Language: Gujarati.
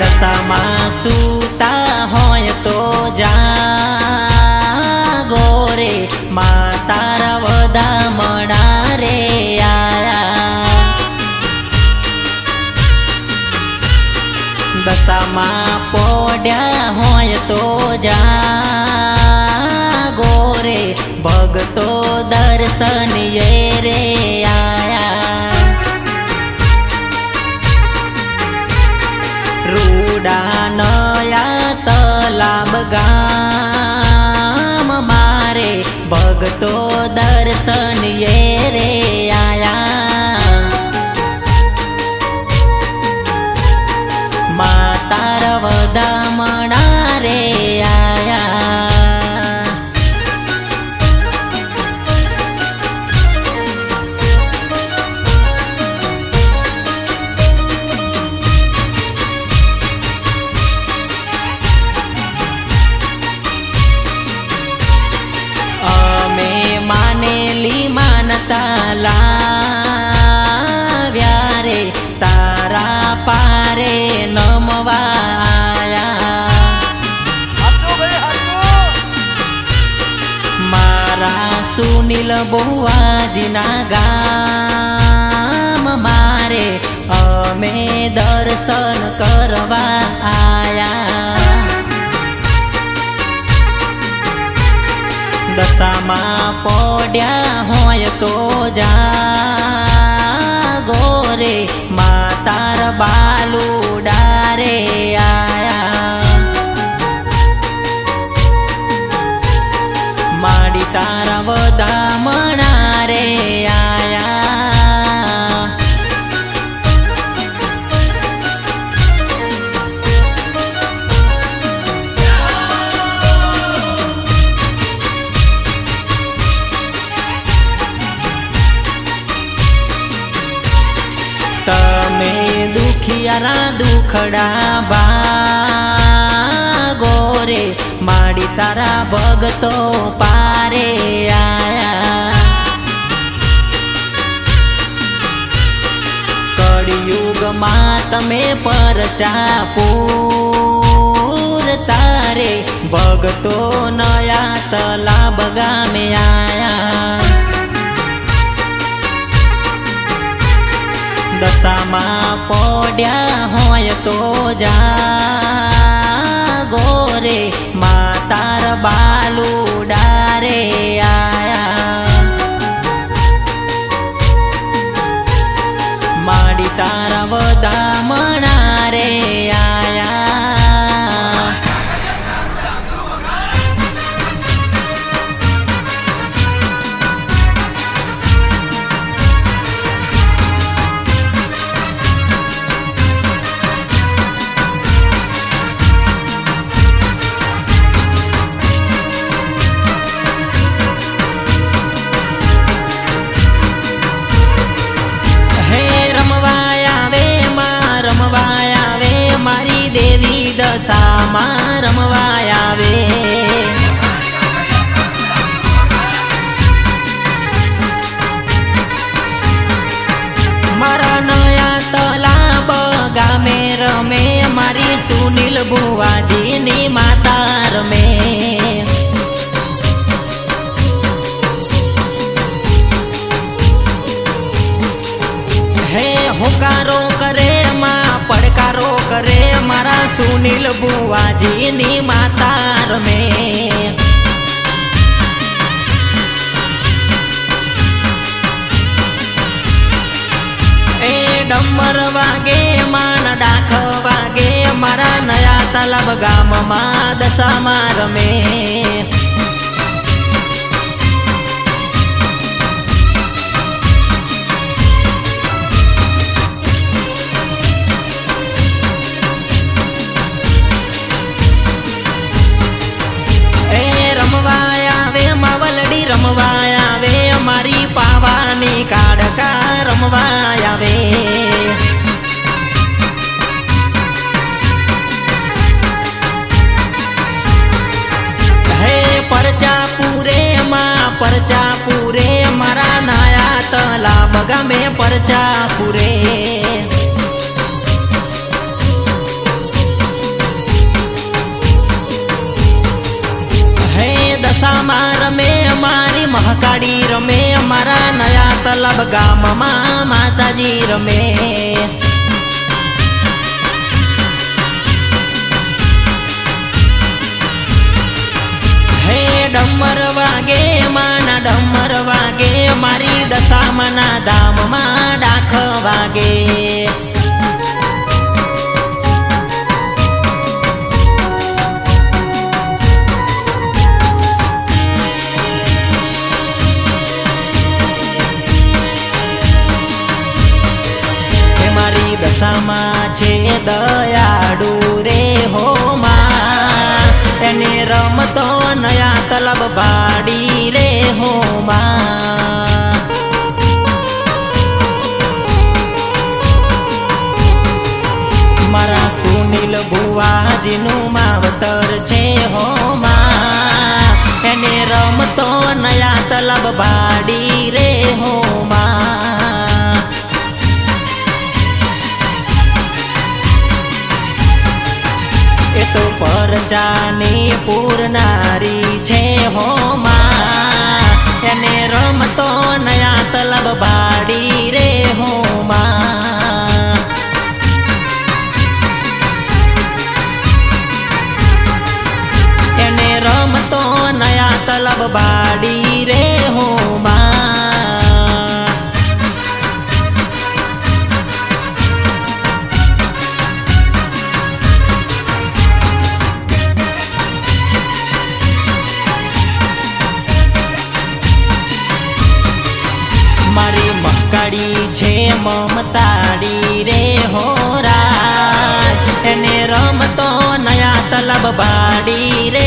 દશામાં સૂતા હોય તો જા ગોરે માતા રવદા મણા રે આયા દશામાં પોડ્યા હોય તો જા ગોરે ભગતો દર્શન રૂડા નયા તલાબ ગામ મારે ભગતો દર્શન એ રે આયા. માતાર વદામણા રે બુવાજીના ગામ મારે. અમે દર્શન કરવા આયા. દશામાં પડ્યા હોય તો જા ગોરે માતાર બાલુ દુખિયારા દુખડા બા ગોરે માડી તારા ભગતો પારે આયા કળિયુગમાં તમે પરચા પૂર તારે ભગતો નયા તલા બગામે આયા દશામાં જા સુનિલ બુવાજીની માતા રમે એ ડમર વાગે, માન ડાખ વાગે, મારા નયા તલબ ગામમાં દશામાં રમે. રમવા આવે હે પરચાપુરે માં પરચાપુરે મારા નાયા તલા બગામે પરચાપુરે હે દશામાં રમે મારી મહાકાળી રમે, અમારા નયા તલબ ગામમાં માતાજી રમે. હે ડમર વાગે, માના ડમર વાગે, મારી દશામાના દામમાં ડાખ વાગે. મારી છે દયાડુ રે હો માં. એને રમતો નયા તલબ ભાડી રે હો માં. મારા સુનિલ ભુવાજીનું માવતર છે હો માં. એને રમતો નયા તલબ ભાડી રે હો તો પરજાની પૂરનારી છે હો મક્કાડી છે મમતાડી રે હોરા એને રમતો નયા તલબ બાડી રે